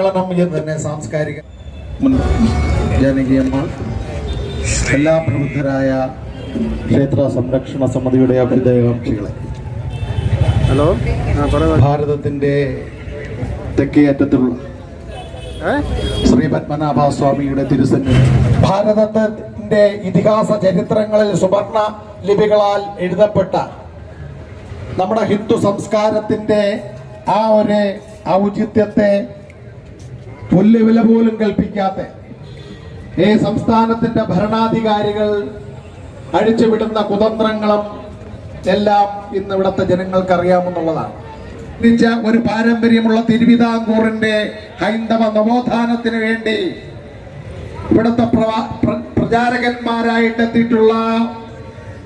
സമ്മേളനം എന്ന് തന്നെ സാംസ്കാരിക ജാനകിയമ്മ എല്ലാ പ്രബുദ്ധരായ ക്ഷേത്ര സംരക്ഷണ സമിതിയുടെ അഭ്യുദയകാംക്ഷികളെ ഹലോ ഭാരതത്തിന്റെ തെക്കേ അറ്റത്തുള്ള ശ്രീ പത്മനാഭ സ്വാമിയുടെ തിരുസന്നിധി. ഭാരതത്തിന്റെ ഇതിഹാസ ചരിത്രങ്ങളിൽ സുവർണ ലിപികളാൽ എഴുതപ്പെട്ട നമ്മുടെ ഹിന്ദു സംസ്കാരത്തിന്റെ ആ ഒരു ഔചിത്യത്തെ പുല്ലുവില പോലും കൽപ്പിക്കാത്ത ഈ സംസ്ഥാനത്തിന്റെ ഭരണാധികാരികൾ അഴിച്ചുവിടുന്ന കുതന്ത്രങ്ങളും എല്ലാം ഇന്ന് ഇവിടുത്തെ ജനങ്ങൾക്ക് അറിയാമെന്നുള്ളതാണ് ഒരു പാരമ്പര്യമുള്ള തിരുവിതാംകൂറിന്റെ ഹൈന്ദവ നവോത്ഥാനത്തിന് വേണ്ടി ഇവിടുത്തെ പ്രചാരകന്മാരായിട്ടെത്തിയിട്ടുള്ള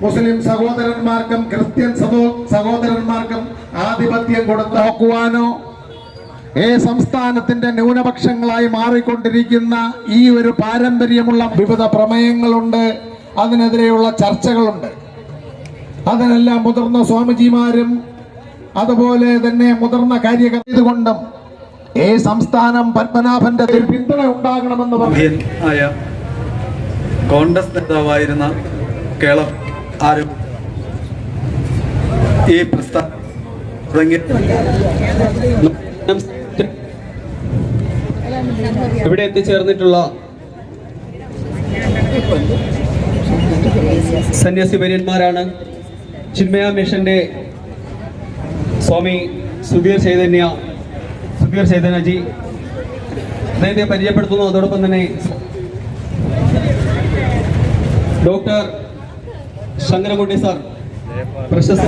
മുസ്ലിം സഹോദരന്മാർക്കും ക്രിസ്ത്യൻ സഹോ- സഹോദരന്മാർക്കും ആധിപത്യം കൊടുത്ത് നോക്കുവാനോ ഈ സംസ്ഥാനത്തിന്റെ ന്യൂനപക്ഷങ്ങളായി മാറിക്കൊണ്ടിരിക്കുന്ന ഈ ഒരു പാരമ്പര്യമുള്ള വിവിധ പ്രമേയങ്ങളുണ്ട്. അതിനെതിരെയുള്ള ചർച്ചകളുണ്ട്. അതിനെല്ലാം മുതിർന്ന സ്വാമിജിമാരും അതുപോലെ തന്നെ മുതിർന്ന കാര്യകൊണ്ടും ഏ സംസ്ഥാനം പത്മനാഭന്റെ പിന്തുണ ഉണ്ടാകണമെന്ന് പറഞ്ഞു. കോൺഗ്രസ് നേതാവായിരുന്ന കേളം ആരും ഈ പ്രസ്ഥാനം തുടങ്ങിയ ഇവിടെ എത്തിച്ചേർന്നിട്ടുള്ള സന്യാസി വര്യന്മാരാണ് ചിന്മയ മിഷന്റെ സ്വാമി സുബീർ ചൈതന്യ സുബീർ ചൈതന്യജി. അദ്ദേഹത്തെ പരിചയപ്പെടുത്തുന്നു. അതോടൊപ്പം തന്നെ ഡോക്ടർ ശങ്കരകുട്ടി സാർ. പ്രശസ്ത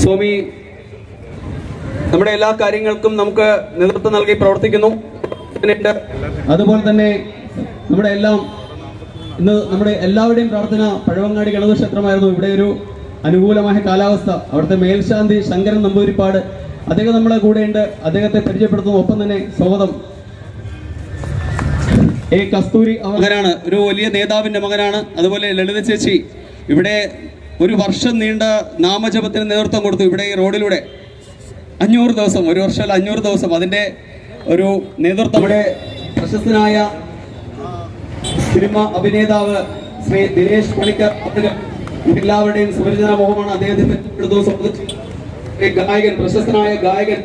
സ്വാമി നമ്മുടെ എല്ലാ കാര്യങ്ങൾക്കും നമുക്ക് നേതൃത്വം നൽകി പ്രവർത്തിക്കുന്നു. അതുപോലെ തന്നെ നമ്മുടെ എല്ലാം ഇന്ന് നമ്മുടെ എല്ലാവരുടെയും പ്രാർത്ഥന പഴവങ്ങാടി ഗണപതി ക്ഷേത്രമായിരുന്നു ഇവിടെ ഒരു അനുകൂലമായ കാലാവസ്ഥ. അവിടുത്തെ മേൽശാന്തി ശങ്കരൻ നമ്പൂരിപ്പാട് അദ്ദേഹം നമ്മളെ കൂടെയുണ്ട്. അദ്ദേഹത്തെ പരിചയപ്പെടുത്തുന്നു ഒപ്പം തന്നെ സ്വാഗതം. എ കസ്തൂരി മകനാണ്. ഒരു വലിയ നേതാവിന്റെ മകനാണ്. അതുപോലെ ലളിത ചേച്ചി. ഇവിടെ ഒരു വർഷം നീണ്ട നാമജപത്തിന് നേതൃത്വം കൊടുത്തു ഇവിടെ ഈ റോഡിലൂടെ. അഞ്ഞൂറ് ദിവസം ഒരു വർഷമല്ല അഞ്ഞൂറ് ദിവസം അതിന്റെ ഒരു നേതൃത്വം. നമ്മുടെ പ്രശസ്തനായ സിനിമ അഭിനേതാവ് ശ്രീ ദിനേശ് പണിക്കർ അവർ എല്ലാവരുടെയും സുപരിചിത മുഖമാണ് അദ്ദേഹത്തെ ദിവസം ഗായകൻ പ്രശസ്തനായ ഗായകൻ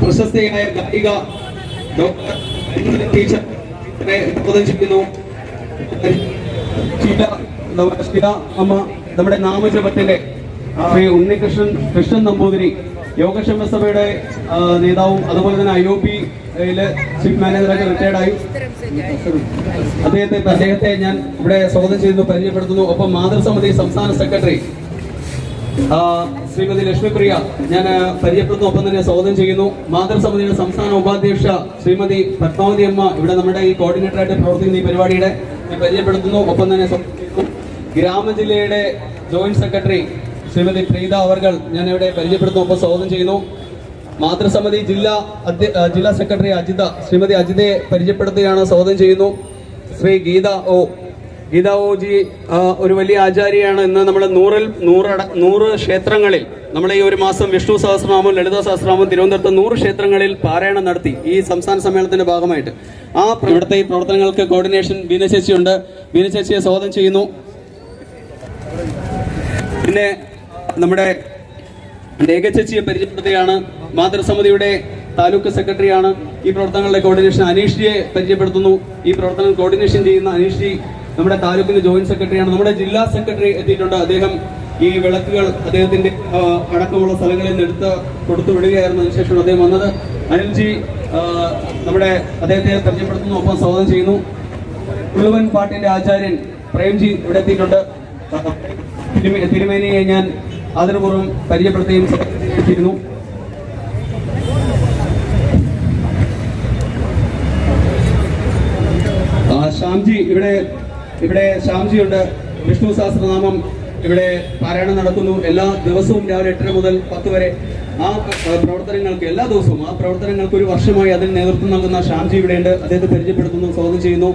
പ്രശസ്തയായ ഗായിക ഡോക്ടർ ടീച്ചർ അമ്മ നമ്മുടെ നാമജപത്തിന്റെ ശ്രീ ഉണ്ണികൃഷ്ണൻ കൃഷ്ണൻ നമ്പൂതിരി യോഗക്ഷേമ സഭയുടെ നേതാവും അതുപോലെ തന്നെ ഐ ഒ പി ചീഫ് മാനേജറൊക്കെ റിട്ടയർഡ് ആയി. അദ്ദേഹത്തെ അദ്ദേഹത്തെ ഞാൻ ഇവിടെ സ്വാഗതം ചെയ്യുന്നു പരിചയപ്പെടുത്തുന്നു. ഒപ്പം മാതൃസമിതി സംസ്ഥാന സെക്രട്ടറി ശ്രീമതി ലക്ഷ്മിപ്രിയ ഞാൻ ആ, പരിചയപ്പെടുത്തുന്നു ഒപ്പം തന്നെ സ്വാഗതം ചെയ്യുന്നു. മാതൃസമിതിയുടെ സംസ്ഥാന ഉപാധ്യക്ഷ ശ്രീമതി പത്മാവതി അമ്മ ഇവിടെ നമ്മുടെ ഈ കോർഡിനേറ്ററായിട്ട് പ്രവർത്തിക്കുന്ന ഈ പരിപാടിയുടെ ഞാൻ പരിചയപ്പെടുത്തുന്നു. ഒപ്പം തന്നെ ഗ്രാമ ജില്ലയുടെ ഗ്രാമജില്ലയുടെ ജോയിന്റ് സെക്രട്ടറി ശ്രീമതി പ്രീത അവർകൾ ഞാൻ ഇവിടെ പരിചയപ്പെടുത്തുന്നു. ഒപ്പം സ്വാഗതം ചെയ്യുന്നു. മാതൃസമിതി ജില്ലാ ജില്ലാ സെക്രട്ടറി അജിത ശ്രീമതി അജിതയെ പരിചയപ്പെടുത്തുകയാണ് സ്വാഗതം ചെയ്യുന്നു. ശ്രീ ഗീത ഓ ഗീത ഓ ഒരു വലിയ ആചാര്യയാണ് ഇന്ന് നമ്മൾ നൂറിൽ നൂറട നൂറ് ക്ഷേത്രങ്ങളിൽ നമ്മൾ ഈ ഒരു മാസം വിഷ്ണു സഹസ്രനാമം ലളിത സഹസ്രനാമം തിരുവനന്തപുരത്ത് നൂറ് ക്ഷേത്രങ്ങളിൽ പാരായണം നടത്തി ഈ സംസ്ഥാന സമ്മേളനത്തിന്റെ ഭാഗമായിട്ട്. ആ ഇവിടുത്തെ ഈ പ്രവർത്തനങ്ങൾക്ക് കോർഡിനേഷൻ ബീന ഉണ്ട് ബീന സ്വാഗതം ചെയ്യുന്നു. പിന്നെ നമ്മുടെ രേഖച്ചേച്ചിയെ പരിചയപ്പെടുത്തുകയാണ്. മാതൃസമിതിയുടെ താലൂക്ക് സെക്രട്ടറിയാണ്. ഈ പ്രവർത്തനങ്ങളുടെ കോർഡിനേഷൻ അനീഷിയെ പരിചയപ്പെടുത്തുന്നു. ഈ പ്രവർത്തനം കോർഡിനേഷൻ ചെയ്യുന്ന അനീഷ് നമ്മുടെ താലൂക്കിന്റെ ജോയിന്റ് സെക്രട്ടറിയാണ്. നമ്മുടെ ജില്ലാ സെക്രട്ടറി എത്തിയിട്ടുണ്ട്. അദ്ദേഹം ഈ വിളക്കുകൾ അദ്ദേഹത്തിന്റെ അടക്കമുള്ള സ്ഥലങ്ങളിൽ നിന്ന് എടുത്ത് കൊടുത്തു വിടുകയായിരുന്നു. അതിനുശേഷം അദ്ദേഹം വന്നത്. അനിൽജി നമ്മുടെ അദ്ദേഹത്തെ പരിചയപ്പെടുത്തുന്നു. ഒപ്പം സ്വാഗതം ചെയ്യുന്നു. ഉള്ളുവൻ പാട്ടിന്റെ ആചാര്യൻ പ്രേംജി ഇവിടെ എത്തിയിട്ടുണ്ട്. തിരുമേ- തിരുമേനിയെ ഞാൻ ആദരപൂർവം പരിചയപ്പെടുത്തുകയും ആ, ശ്യാംജി ഇവിടെ ഇവിടെ ശ്യാംജിയുണ്ട്. വിഷ്ണു സഹസ്രനാമം ഇവിടെ പാരായണം നടക്കുന്നു എല്ലാ ദിവസവും രാവിലെ എട്ടര മുതൽ പത്ത് വരെ. ആ പ്രവർത്തനങ്ങൾക്ക് എല്ലാ ദിവസവും ആ പ്രവർത്തനങ്ങൾക്ക് ഒരു വർഷമായി അതിന് നേതൃത്വം നൽകുന്ന ഷാംജി ഇവിടെയുണ്ട് അദ്ദേഹത്തെ പരിചയപ്പെടുത്തുന്നു സ്വാഗതം ചെയ്യുന്നു.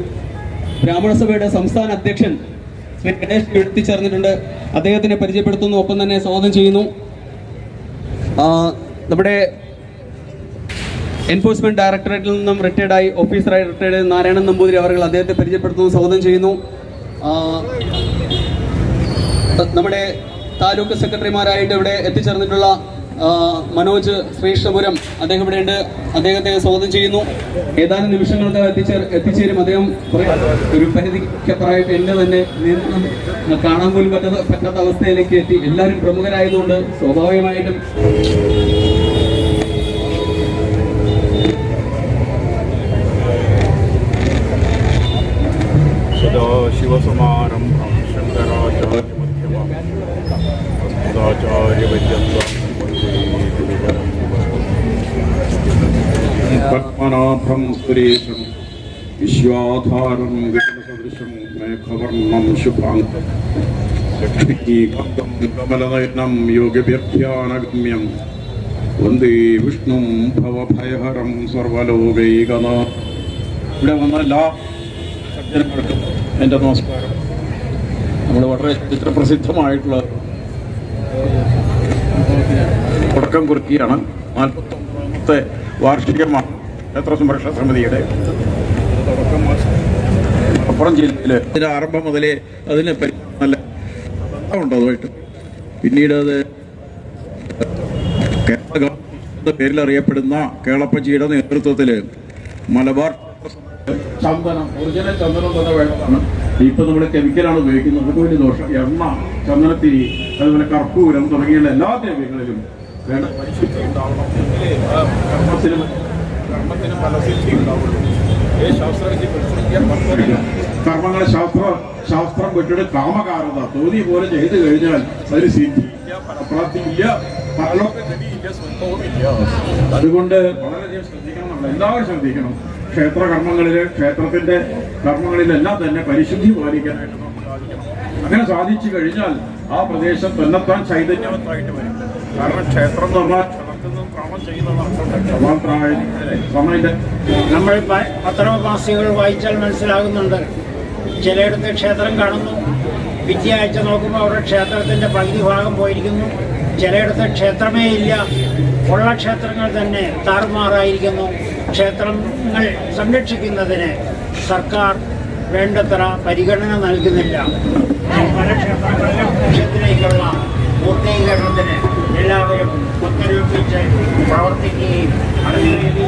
ബ്രാഹ്മണ സഭയുടെ സംസ്ഥാന അധ്യക്ഷൻ ശ്രീ ഗണേഷ് എഴുത്തിച്ചേർന്നിട്ടുണ്ട് അദ്ദേഹത്തിനെ പരിചയപ്പെടുത്തുന്നു ഒപ്പം തന്നെ സ്വാഗതം ചെയ്യുന്നു. നമ്മുടെ എൻഫോഴ്സ്മെന്റ് ഡയറക്ടറേറ്റിൽ നിന്നും റിട്ടയർഡായി ഓഫീസറായി റിട്ടയർഡ് നാരായണൻ നമ്പൂതിരി അവർ അദ്ദേഹത്തെ പരിചയപ്പെടുത്തുന്നു സ്വാഗതം ചെയ്യുന്നു. നമ്മുടെ താലൂക്ക് സെക്രട്ടറിമാരായിട്ട് ഇവിടെ എത്തിച്ചേർന്നിട്ടുള്ള മനോജ് ശ്രീകൃഷ്ണപുരം അദ്ദേഹം ഇവിടെയുണ്ട് അദ്ദേഹത്തെ സ്വാഗതം ചെയ്യുന്നു. ഏതാനും നിമിഷങ്ങൾക്ക് എത്തിച്ചേർ എത്തിച്ചേരും. അദ്ദേഹം ഒരു പരിധിക്കപ്പുറമായിട്ട് എന്നെ തന്നെ കാണാൻ പോലും പറ്റാത്ത പറ്റാത്ത അവസ്ഥയിലേക്ക് എത്തി. എല്ലാവരും പ്രമുഖരായതുകൊണ്ട് സ്വാഭാവികമായിട്ടും വിശ്വോപരീശം വിശ്വാധാരം വികടസദൃശം മേഘവർണം ശുഭാം. ലക്ഷ്മീകാന്തം കമലനയനം യോഗവ്യർത്ഥ്യാനഗമ്യം വന്ദേ വിഷ്ണു ഭവഭയഹരം സർവലോകൈകനാഥ് ഇവിടെ വന്ന എല്ലാ സജ്ജനങ്ങൾക്കും എന്റെ നമസ്കാരം. നമ്മൾ വളരെ ചരിത്രപ്രസിദ്ധമായിട്ടുള്ള തുടക്കം കുറിക്കുകയാണ്. നാൽപ്പത്തൊമ്പതാമത്തെ വാർഷികമാണ്. ക്ഷേത്ര സംരക്ഷണ സമിതിയുടെ? അപ്പുറം മലപ്പുറം ജില്ലയിൽ ഇതിന്റെ ആരംഭം മുതലേ അതിന് നല്ല ഉണ്ട് അതുമായിട്ട്? പിന്നീട് അത് കേരള ഗവൺമെന്റ് പേരിൽ അറിയപ്പെടുന്ന കേളപ്പജിയുടെ നേതൃത്വത്തിൽ മലബാർ ചന്ദനം ഒറിജിനൽ ചന്ദനം തന്നെ വേണ്ടതാണ്. ഇപ്പൊ നമ്മൾ കെമിക്കലാണ് ഉപയോഗിക്കുന്നത്. അതൊക്കെ വലിയ ദോഷം. എണ്ണ ചന്ദനത്തിരി അതുപോലെ കർപ്പൂരം തുടങ്ങിയുള്ള എല്ലാ ദ്രവ്യങ്ങളിലും വേണ്ട കർമ്മത്തിനും ഫലസിദ്ധി ഉണ്ടാവുള്ളൂ. ഏ ശാസ്ത്രവിധി കർമ്മങ്ങളെ ശാസ്ത്ര ശാസ്ത്രം വിട്ടിട്ട് കാമകാരത തോന്നി പോലെ ചെയ്തു കഴിഞ്ഞാൽ അതിന് സിദ്ധിയില്ല പ്രാപ്തിയില്ല അതുകൊണ്ട് വളരെയധികം ശ്രദ്ധിക്കണം നമ്മൾ. എല്ലാവരും ശ്രദ്ധിക്കണം. ക്ഷേത്ര കർമ്മങ്ങളിൽ ക്ഷേത്രത്തിന്റെ കർമ്മങ്ങളിലെല്ലാം തന്നെ പരിശുദ്ധി പാലിക്കാനായിട്ട് നമുക്ക് സാധിക്കണം. അങ്ങനെ സാധിച്ചു കഴിഞ്ഞാൽ ആ പ്രദേശം തന്നെത്താൻ ചൈതന്യവത്തായിട്ട് വരും. കാരണം ക്ഷേത്രം എന്ന് പറഞ്ഞാൽ നമ്മൾ പത്രമാസികകൾ വായിച്ചാൽ മനസ്സിലാകുന്നുണ്ട്. ചിലയിടത്ത് ക്ഷേത്രം കാണുന്നു. ആഴ്ച നോക്കുമ്പോൾ അവരുടെ ക്ഷേത്രത്തിന്റെ പകുതി ഭാഗം പോയിരിക്കുന്നു. ചിലയിടത്ത് ക്ഷേത്രമേ ഇല്ല. ഉള്ള ക്ഷേത്രങ്ങൾ തന്നെ താറുമാറായിരിക്കുന്നു. ക്ഷേത്രങ്ങൾ സംരക്ഷിക്കുന്നതിന് സർക്കാർ വേണ്ടത്ര പരിഗണന നൽകുന്നില്ല. പല ക്ഷേത്രങ്ങളിലും ലക്ഷ്യത്തിലേക്കുള്ള പൂർത്തീകരണത്തിന് എല്ലാവരും ഒത്തൊരുമിച്ച് പ്രവർത്തിക്കുകയും അതിനുവേണ്ടി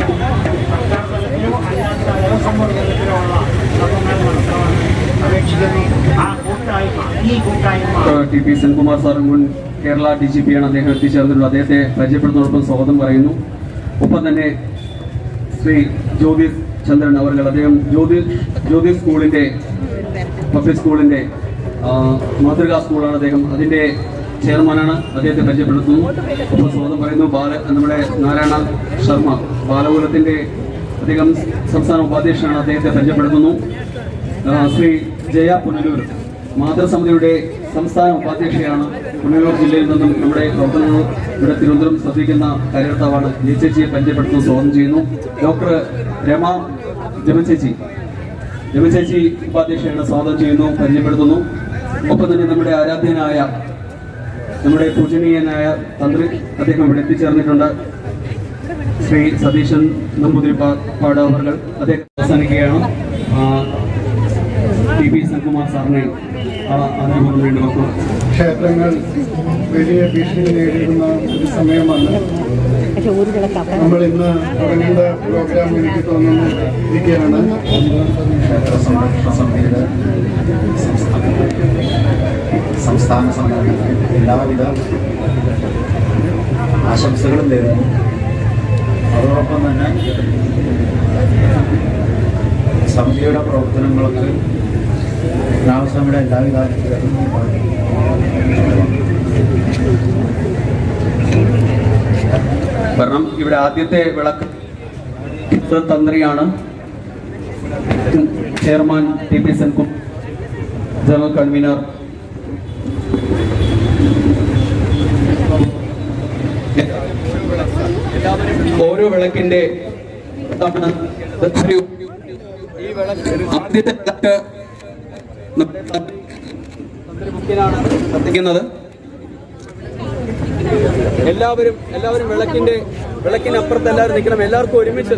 സർക്കാർ തലത്തിലോ അല്ലാത്ത ദേവസ്വം തലത്തിലുള്ള ശ്രമങ്ങൾ നടത്തണമെന്ന് അപേക്ഷിക്കുന്നു ആ കൂട്ടായ്മ ഈ കൂട്ടായ്മ ടി പി സെൻകുമാർ സാറും മുൻ കേരള ഡി ജി പിയാണ് അദ്ദേഹം എത്തിച്ചേർന്നിട്ടുള്ളത്. അദ്ദേഹത്തെ പരിചയപ്പെടുന്നതോടൊപ്പം സ്വാഗതം പറയുന്നു. ഒപ്പം തന്നെ ശ്രീ ജ്യോതിഷ് ചന്ദ്രൻ അവരുടെ അദ്ദേഹം ജ്യോതിഷ് ജ്യോതിഷ് സ്കൂളിന്റെ പബ്ലിക് സ്കൂളിന്റെ മാതൃകാ സ്കൂളാണ് അദ്ദേഹം. അതിന്റെ ചെയർമാനാണ് അദ്ദേഹത്തെ പരിചയപ്പെടുത്തുന്നു. ഒപ്പം സ്വാഗതം പറയുന്നു ബാല നമ്മുടെ നാരായണ ശർമ്മ. ബാലകുലത്തിന്റെ അദ്ദേഹം സംസ്ഥാന ഉപാധ്യക്ഷനാണ് അദ്ദേഹത്തെ പരിചയപ്പെടുത്തുന്നു. ശ്രീ ജയ പുനലൂർ മാതൃസമിതിയുടെ സംസ്ഥാന ഉപാധ്യക്ഷയാണ് പുനലൂർ ജില്ലയിൽ നിന്നും നമ്മുടെ പ്രവർത്തനങ്ങൾ ഇവിടെ തിരുവനന്തപുരം ശ്രദ്ധിക്കുന്ന കാര്യകർത്താവാണ് ജെ ചേച്ചിയെ പരിചയപ്പെടുത്തുന്നു സ്വാഗതം ചെയ്യുന്നു. ഡോക്ടർ രമ രമചേച്ചി രമചേച്ചി ഉപാധ്യക്ഷയാണ് സ്വാഗതം ചെയ്യുന്നു പരിചയപ്പെടുത്തുന്നു. ഒപ്പം തന്നെ നമ്മുടെ ആരാധ്യനായ നമ്മുടെ പൂജനീയനായ തന്ത്രി അദ്ദേഹം ഇവിടെ എത്തിച്ചേർന്നിട്ടുണ്ട്. ശ്രീ സതീശൻ നമ്പൂതിരിപ്പാട് അവർ അദ്ദേഹം അവസാനിക്കുകയാണ്. ടി പി സെൻകുമാർ സാറിനെ അനുഭവം വേണ്ടി ക്ഷേത്രങ്ങൾ വലിയ ഭീഷണി നേരിടുന്ന ഒരു സമയമാണ്. നമ്മൾ ഇന്ന് തുടങ്ങേണ്ട പ്രോഗ്രാം എനിക്ക് തോന്നുന്നു ഇരിക്കുകയാണ്. ക്ഷേത്ര സംരക്ഷണ സമിതിയുടെ സംസ്ഥാന സംസ്ഥാന സമ്മേളനത്തിൽ എല്ലാവിധ ആശംസകളും നേരുന്നു. അതോടൊപ്പം തന്നെ സമിതിയുടെ പ്രവർത്തനങ്ങൾക്ക് ഗ്രാമസഭയുടെ എല്ലാവിധ കാരണം ഇവിടെ ആദ്യത്തെ വിളക്ക് തന്ത്രിയാണ് ചെയർമാൻ ടി പി സെൻകും ജനറൽ കൺവീനർ ഓരോ വിളക്കിന്റെ ഈ വിളക്ക് ആദ്യത്തെ വിളക്ക് ശ്രദ്ധിക്കുന്നത്. എല്ലാവരും എല്ലാവരും വിളക്കിന്റെ വിളക്കിനപ്പുറത്ത് എല്ലാവരും നിൽക്കണം. എല്ലാവർക്കും ഒരുമിച്ച്.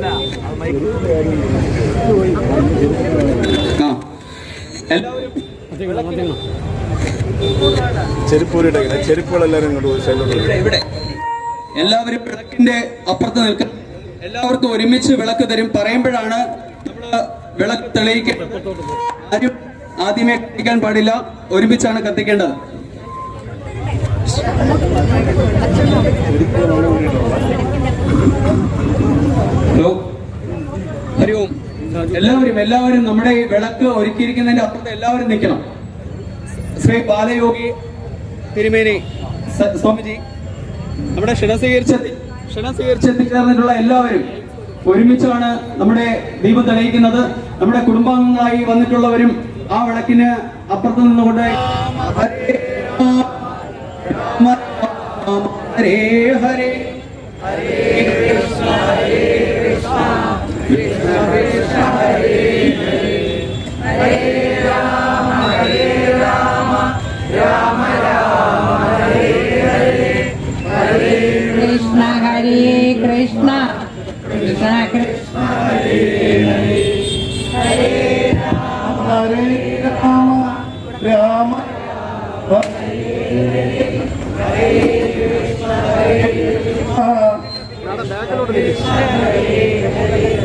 എല്ലാവരും ചെരുപ്പൂരിയുടെ ചെരുപ്പുകളെല്ലാവരും ഇങ്ങോട്ട് എല്ലാവരും വിളക്കിന്റെ അപ്പുറത്ത് നിൽക്കും എല്ലാവർക്കും ഒരുമിച്ച് വിളക്ക് തരും. പറയുമ്പോഴാണ് നമ്മൾ വിളക്ക് തെളിയിക്കേണ്ടത് ആരും ആദ്യമേ കത്തിക്കാൻ പാടില്ല. ഒരുമിച്ചാണ് കത്തിക്കേണ്ടത്. ഹലോ? ഹരി ഓം എല്ലാവരും എല്ലാവരും നമ്മുടെ ഈ വിളക്ക് ഒരുക്കിയിരിക്കുന്നതിന്റെ അപ്പുറത്ത് എല്ലാവരും നിൽക്കണം. ശ്രീ ബാലയോഗി തിരുമേനി സ്വാമിജി. നമ്മുടെ ക്ഷണം സ്വീകരിച്ച ക്ഷണം സ്വീകരിച്ച് എത്തിച്ചേർന്നിട്ടുള്ള എല്ലാവരും ഒരുമിച്ചാണ് നമ്മുടെ ദീപം തെളിയിക്കുന്നത്. നമ്മുടെ കുടുംബാംഗങ്ങളായി വന്നിട്ടുള്ളവരും ആ വിളക്കിന് അപ്പുറത്ത് നിന്നുകൊണ്ട് ഹരേ ഹരേ ഹരേ. Hare Hare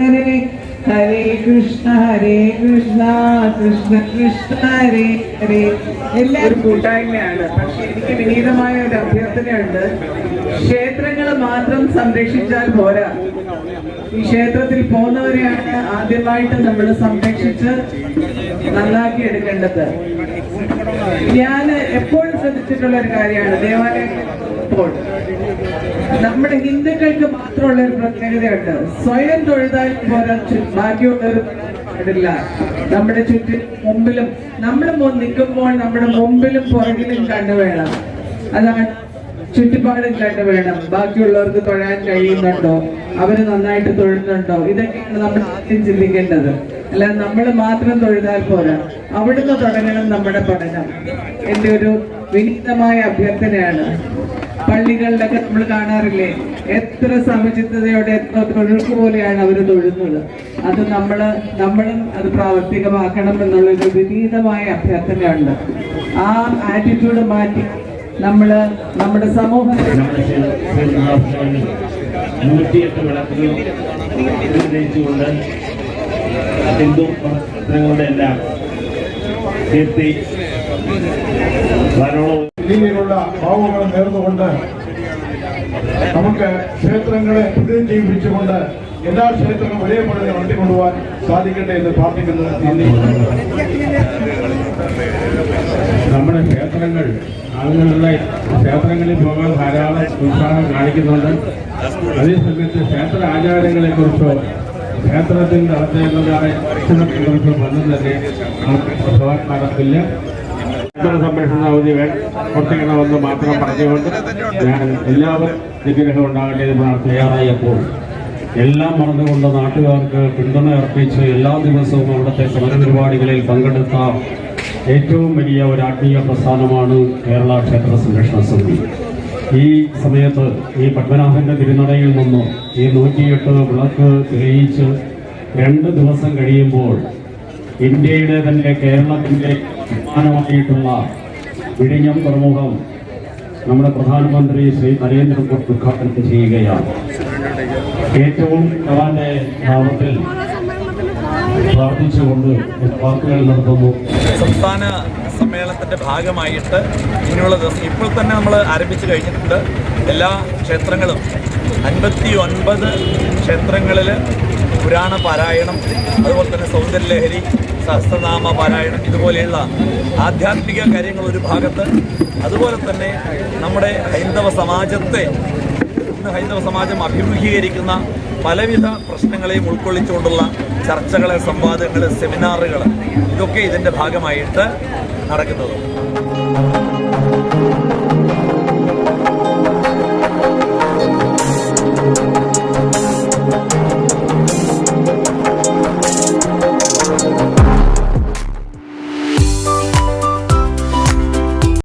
ഹരേ ഹരേ കൃഷ്ണ ഹരേ കൃഷ്ണ കൃഷ്ണ കൃഷ്ണ ഹരേ ഹരേ എല്ലാ ഒരു കൂട്ടായ്മയാണ്. പക്ഷെ എനിക്ക് വിനീതമായ ഒരു അഭ്യർത്ഥനയുണ്ട്. ക്ഷേത്രങ്ങൾ മാത്രം സംരക്ഷിച്ചാൽ പോരാ. ഈ ക്ഷേത്രത്തിൽ പോകുന്നവരെയാണ് ആദ്യമായിട്ട് നമ്മൾ സംരക്ഷിച്ച് നന്നാക്കി എടുക്കേണ്ടത്. ഞാൻ എപ്പോഴും ശ്രദ്ധിച്ചിട്ടുള്ള ഒരു കാര്യമാണ്. ദേവാലയങ്ങളിൽ ഇപ്പോൾ. നമ്മുടെ ഹിന്ദുക്കൾക്ക് മാത്രമുള്ള ഒരു പ്രത്യേകതയുണ്ട്. സ്വയം തൊഴുതാൽ പോരാ ബാക്കിയുള്ളവർ പാടില്ല നമ്മുടെ ചുറ്റും മുമ്പിലും നമ്മൾ നിൽക്കുമ്പോൾ നമ്മുടെ മുമ്പിലും പുറകിലും കണ്ടു വേണം. അതാണ് ചുറ്റുപാടും കണ്ടു വേണം. ബാക്കിയുള്ളവർക്ക് തൊഴാൻ കഴിയുന്നുണ്ടോ? അവർ നന്നായിട്ട് തൊഴുന്നുണ്ടോ? ഇതൊക്കെയാണ് നമ്മൾ ആദ്യം ചിന്തിക്കേണ്ടത്. അല്ല നമ്മൾ മാത്രം തൊഴുതാൽ പോരാ. അവിടുന്ന് തുടങ്ങണം നമ്മുടെ പഠനം. എന്റെ ഒരു വിനീതമായ അഭ്യർത്ഥനയാണ്. പള്ളികളിലൊക്കെ നമ്മൾ കാണാറില്ലേ? എത്ര സമചിത്തതയോടെ എത്ര തൊഴുക്ക് പോലെയാണ് അവർ തൊഴുന്നത്. അത് നമ്മൾ നമ്മളും അത് പ്രാവർത്തികമാക്കണം എന്നുള്ളൊരു വിപരീതമായ അഭ്യർത്ഥനയുണ്ട് ആ ആറ്റിറ്റ്യൂഡ് മാറ്റി നമ്മൾ നമ്മുടെ സമൂഹത്തിൽ ഭാവങ്ങൾ നമുക്ക് ക്ഷേത്രങ്ങളെ പുനരുജ്ജീവിപ്പിച്ചുകൊണ്ട് എല്ലാ ക്ഷേത്രങ്ങളും ഒരേപോലെ നടത്തിക്കൊണ്ടുപോകാൻ സാധിക്കട്ടെ എന്ന് പ്രാർത്ഥിക്കുന്നത് നന്ദി. നമ്മുടെ ക്ഷേത്രങ്ങൾ ആളുകളുടെ ക്ഷേത്രങ്ങളിൽ പോകാൻ ധാരാളം ഉത്സാഹം കാണിക്കുന്നുണ്ട്. അതേസമയത്ത് ക്ഷേത്ര ആചാരങ്ങളെ കുറിച്ചോ ക്ഷേത്രത്തിൽ നടത്തേണ്ടതായ ഭക്ഷണത്തെക്കുറിച്ചോ ഒന്നും തന്നെ നമുക്ക് ബോധവാന്മാർക്കില്ല ക്ഷേത്ര സംരക്ഷണ സമിതി പ്രവർത്തിക്കണമെന്ന് മാത്രം പറഞ്ഞുകൊണ്ട് ഞാൻ എല്ലാവരും നിഗ്രഹം ഉണ്ടാകട്ടെ എന്ന് പ്രാർത്ഥന തയ്യാറായപ്പോൾ എല്ലാം മറന്നുകൊണ്ട് നാട്ടുകാർക്ക് പിന്തുണ അർപ്പിച്ച് എല്ലാ ദിവസവും അവിടുത്തെ സമരപരിപാടികളിൽ പങ്കെടുത്ത ഏറ്റവും വലിയ ഒരു ആത്മീയ പ്രസ്ഥാനമാണ് കേരള ക്ഷേത്ര സംരക്ഷണ സമിതി. ഈ സമയത്ത് ഈ പത്മനാഭന്റെ തിരുനടയിൽ നിന്നും ഈ നൂറ്റിയെട്ട് വിളക്ക് തെളിയിച്ച് രണ്ട് ദിവസം കഴിയുമ്പോൾ ഇന്ത്യയുടെ തന്നെ കേരളത്തിന്റെ അഭിമാനമായിട്ടുള്ള വിഴിഞ്ഞം തുറമുഖം നമ്മുടെ പ്രധാനമന്ത്രി ശ്രീ നരേന്ദ്രമോദി ഉദ്ഘാടനം ചെയ്യുകയാണ്. ഏറ്റവും ഭഗവാന്റെ ഭാവത്തിൽ പ്രാർത്ഥിച്ചുകൊണ്ട് വാക്കുകൾ നടത്തുന്നു സംസ്ഥാന സമ്മേളനത്തിന്റെ ഭാഗമായിട്ട് ഇനിയുള്ള ദിവസം ഇപ്പോൾ തന്നെ നമ്മൾ ആരംഭിച്ചു കഴിഞ്ഞിട്ടുണ്ട്. എല്ലാ ക്ഷേത്രങ്ങളും അൻപത്തി ഒൻപത് ക്ഷേത്രങ്ങളിൽ പുരാണ പാരായണം അതുപോലെ തന്നെ സൗന്ദര്യലഹരി സഹസ്രനാമ പാരായണം ഇതുപോലെയുള്ള ആധ്യാത്മിക കാര്യങ്ങൾ ഒരു ഭാഗത്ത് അതുപോലെ തന്നെ നമ്മുടെ ഹൈന്ദവ സമാജത്തെ ഇന്ന് ഹൈന്ദവ സമാജം അഭിമുഖീകരിക്കുന്ന പലവിധ പ്രശ്നങ്ങളെയും ഉൾക്കൊള്ളിച്ചുകൊണ്ടുള്ള ചർച്ചകൾ സംവാദങ്ങൾ സെമിനാറുകൾ ഇതൊക്കെ ഇതിന്റെ ഭാഗമായിട്ട് നടക്കുന്നത്.